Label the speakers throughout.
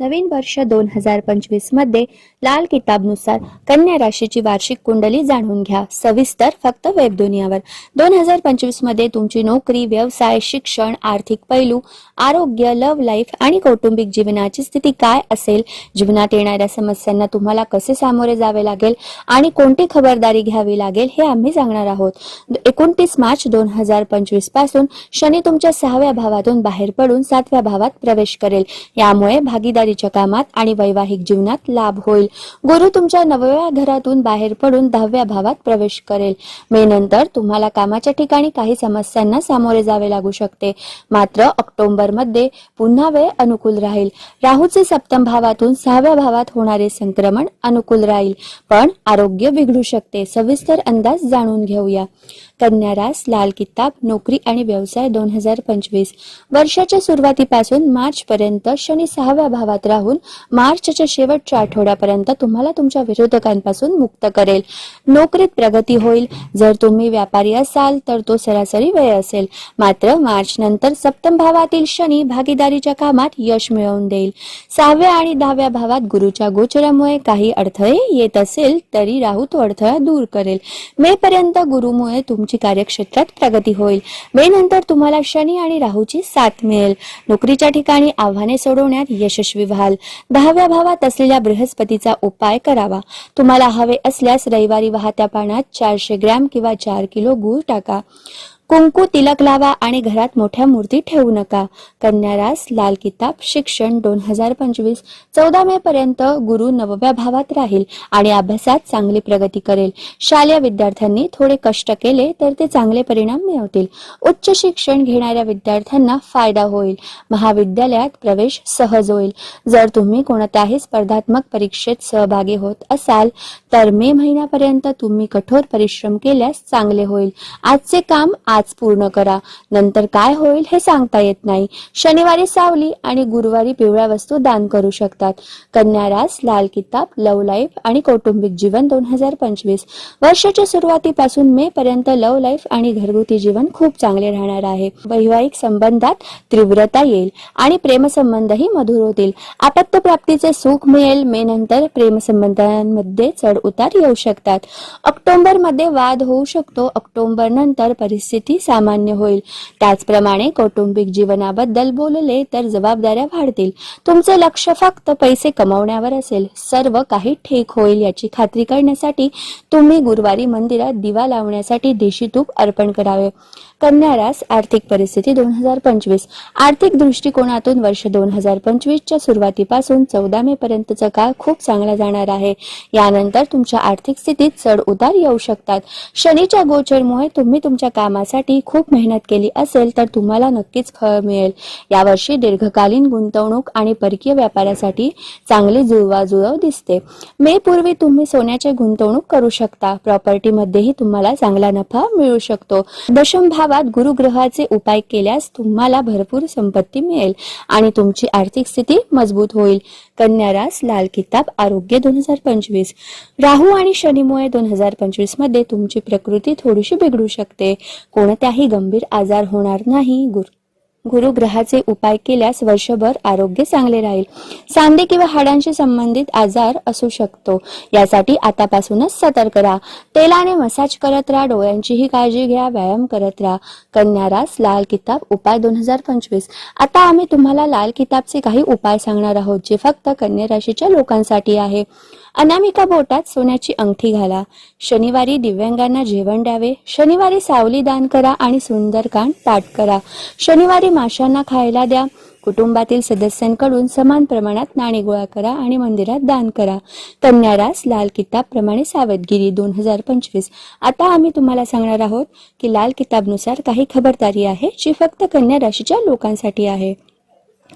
Speaker 1: नवीन वर्ष दोन हजार पंचवीसमध्ये लाल किताबनुसार कन्या राशीची वार्षिक कुंडली जाणून घ्या. सविस्तर फक्त वेब दुनियावर. दोन हजार पंचवीसमध्ये तुमची नोकरी व्यवसाय शिक्षण आर्थिक पैलू आरोग्य लव्ह लाईफ आणि कौटुंबिक जीवनाची स्थिती काय असेल? जीवनात येणाऱ्या समस्यांना तुम्हाला कसे सामोरे जावे लागेल? आणि कोणती खबरदारी घ्यावी लागेल? हे आम्ही सांगणार आहोत. एकोणतीस मार्च दोन हजार पंचवीसपासून शनी तुमच्या सहाव्या भावातून बाहेर पडून सातव्या भावात प्रवेश करेल. यामुळे भागीदारी भागीदारीच्या कामात आणि वैवाहिक जीवनात लाभ होईल. गुरु तुमच्या नवव्या घरातून बाहेर पडून दहाव्या भावात प्रवेश करेल. मे नंतर तुम्हाला कामाच्या ठिकाणी काही समस्यांना सामोरे जावे लागू शकते. मात्र ऑक्टोबरमध्ये पुन्हा वेळ अनुकूल राहील. राहूचे सप्तम भावातून सहाव्या भावात होणारे संक्रमण अनुकूल राहील. पण आरोग्य बिघडू शकते. सविस्तर अंदाज जाणून घेऊया. कन्या रास लाल किताब नोकरी आणि व्यवसाय दोन हजार पंचवीस. वर्षाच्या सुरुवातीपासून मार्च पर्यंत शनी सहाव्या भावात राहून मार्चच्या शेवटच्या आठवड्यापर्यंत तुम्हाला तुमच्या विरोधकांपासून मुक्त करेल. नोकरीत प्रगती होईल. जर तुम्ही व्यापारी असाल तर तो सरासरी वेळ असेल. मात्र मार्च नंतर सप्तम भावातील शनी भागीदारीच्या कामात यश मिळवून देईल. सहाव्या आणि दहाव्या भावात गुरुच्या गोचरामुळे काही अडथळे येत असेल तरी राहू तो अडथळा दूर करेल. मे पर्यंत गुरुमुळे तुमची कार्यक्षेत्रात प्रगती होईल. मे नंतर तुम्हाला शनी आणि राहूची साथ मिळेल. नोकरीच्या ठिकाणी आव्हाने सोडवण्यात यशस्वी व्हाल दहाव्या भावात असलेल्या बृहस्पतीचा उपाय करावा. तुम्हाला हवे असल्यास रविवारी वाहत्या पाण्यात चारशे ग्रॅम किंवा चार किलो गूळ टाका. कुंकू तिलक लावा आणि घरात मोठ्या मूर्ती ठेवू नका. कन्यारास लाल किताब शिक्षण दोन हजार पंचवीस. चौदा मे पर्यंत गुरु नवव्या भावात राहील आणि अभ्यासात चांगली प्रगती करेल. शालेय विद्यार्थ्यांनी थोडे कष्ट केले तर ते चांगले परिणाम मिळवतील. उच्च शिक्षण घेणाऱ्या विद्यार्थ्यांना फायदा होईल. महाविद्यालयात प्रवेश सहज होईल. जर तुम्ही कोणत्याही स्पर्धात्मक परीक्षेत सहभागी होत असाल तर मे महिन्यापर्यंत तुम्ही कठोर परिश्रम केल्यास चांगले होईल. आजचे काम आज आज पूर्ण करा. नंतर काय होईल हे सांगता येत नाही. शनिवारी सावली आणि गुरुवारी पिवळ्या वस्तू दान करू शकतात. कन्यारास लाल किताब लव लाईफ आणि कौटुंबिक जीवन दोन हजार पंचवीस. वर्षाच्या सुरुवातीपासून मे पर्यंत लव लाईफ आणि घरगुती जीवन खूप चांगले राहणार आहे. वैवाहिक संबंधात तीव्रता येईल आणि प्रेमसंबंधही मधुर होतील. आपत्य प्राप्तीचे सुख मिळेल. मे नंतर प्रेमसंबंधांमध्ये चढ उतार येऊ शकतात. ऑक्टोबरमध्ये वाद होऊ शकतो. ऑक्टोबर नंतर परिस्थिती सामान्य होईल. त्याचप्रमाणे कौटुंबिक जीवनाबद्दल बोलले तर जबाबदाऱ्या वाढतील. तुमचे लक्ष फक्त पैसे कमावण्यावर असेल. सर्व काही ठीक होईल याची खात्री करण्यासाठी तुम्ही गुरुवारी मंदिरात दिवा लावण्यासाठी देशी तूप अर्पण करावे. कन्या रास आर्थिक परिस्थिती दोन हजार पंचवीस. आर्थिक दृष्टिकोनातून वर्ष दोन हजार पंचवीसच्या सुरुवातीपासून चौदा मे पर्यंतचा काळ खूप चांगला जाणार आहे. यानंतर तुमच्या आर्थिक स्थितीत चढ उतार येऊ शकतात. शनीच्या गोचरमुळे तुम्ही तुमच्या कामासाठी खूप मेहनत केली असेल तर तुम्हाला नक्कीच फळ मिळेल. यावर्षी दीर्घकालीन गुंतवणूक आणि परकीय व्यापारासाठी चांगली जुळवाजुळव दिसते. मे पूर्वी तुम्ही सोन्याची गुंतवणूक करू शकता. प्रॉपर्टीमध्येही तुम्हाला चांगला नफा मिळू शकतो. दशम गावात गुरुग्रहाचे उपाय केल्यास तुम्हाला भरपूर संपत्ती मिळेल आणि तुमची आर्थिक स्थिती मजबूत होईल. कन्यारास लाल किताब आरोग्य दोन हजार पंचवीस. राहू आणि शनीमुळे दोन हजार पंचवीसमध्ये तुमची प्रकृती थोडीशी बिघडू शकते. कोणत्याही गंभीर आजार होणार नाही. गुरु गुरुग्रहाचे उपाय केल्यास वर्षभर आरोग्य चांगले राहील. सांधे किंवा हाडांशी संबंधित आजार असू शकतो. यासाठी आतापासूनच सतर्क राहा. तेलाने मसाज करत राहा. डोळ्यांचीही काळजी घ्या. व्यायाम करत राहा. कन्या रास लाल किताब उपाय दोन हजार पंचवीस. आता आम्ही तुम्हाला लाल किताबचे काही उपाय सांगणार आहोत जे फक्त कन्या राशीच्या लोकांसाठी आहे. अनामिका बोटात सोन्याची अंगठी घाला. शनिवारी दिव्यांगांना जेवण द्यावे. शनिवारी सावली दान करा आणि सुंदरकांड पाठ करा. शनिवारी माशांना खायला द्या. कुटुंबातील सदस्यांकडून समान प्रमाणात नाणी गोळा करा आणि मंदिरात दान करा. कन्यारास लाल किताब प्रमाणे सावधगिरी. दोन हजार पंचवीस. आता आम्ही तुम्हाला सांगणार आहोत की लाल किताबनुसार काही खबरदारी आहे जी फक्त कन्या राशीच्या लोकांसाठी आहे.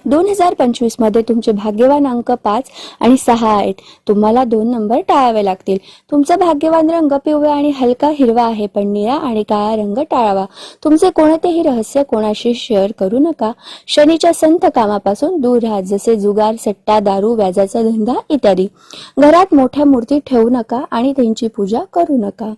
Speaker 1: दोन हजार पंचवीसमध्ये तुमचे भाग्यवान अंक पाच आणि सहा आहेत. तुम्हाला दोन नंबर टाळावे लागतील. तुमचा भाग्यवान रंग पिवळा आणि हलका हिरवा आहे पण निळा आणि काळा रंग टाळावा. तुमचे कोणतेही रहस्य कोणाशी शेअर करू नका. शनीच्या संत कामापासून दूर राहा जसे जुगार सट्टा दारू व्याजाचा धंदा इत्यादी. घरात मोठ्या मूर्ती ठेवू नका आणि त्यांची पूजा करू नका.